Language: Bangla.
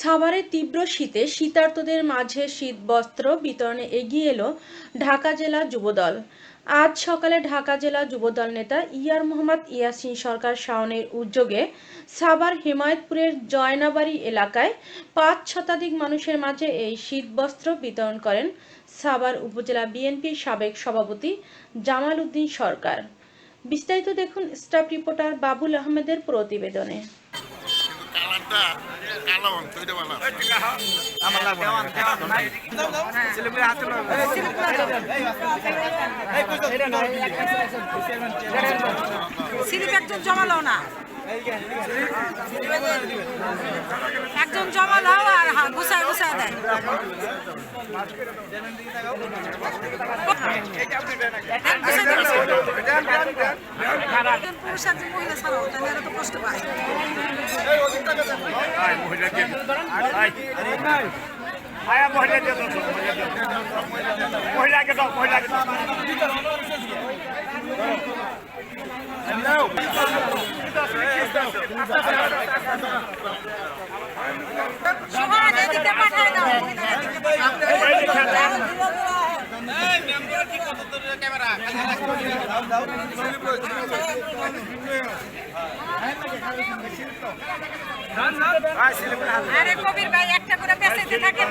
সাভারে তীব্র শীতে শীতার্তদের মাঝে শীতবস্ত্র বিতরণে এগিয়ে এলো ঢাকা জেলা যুবদল। আজ সকালে ঢাকা জেলা যুবদল নেতা ইয়ার মোহাম্মদ ইয়াসিন সরকার শাওনের উদ্যোগে সাভার হিমায়তপুরের জয়নাবাড়ি এলাকায় পাঁচ শতাধিক মানুষের মাঝে এই শীতবস্ত্র বিতরণ করেন সাভার উপজেলা বিএনপির সাবেক সভাপতি জামাল উদ্দিন সরকার। বিস্তারিত দেখুন স্টাফ রিপোর্টার বাবুল আহমেদের প্রতিবেদনে। একজন জমালো না। একজন জমালো আর গুছায় গুছায় দেয়। পুরুষ একজন মহিলা ছাড়াও, তাহলে তো কষ্ট পায় আয়া মহিলা দিয়ে দাও, মহিলা দিয়ে দাও। মহিলাকে দাও মহিলাকে দাও দাও আরে কবির ভাই একটা করে থাকেন থাকেন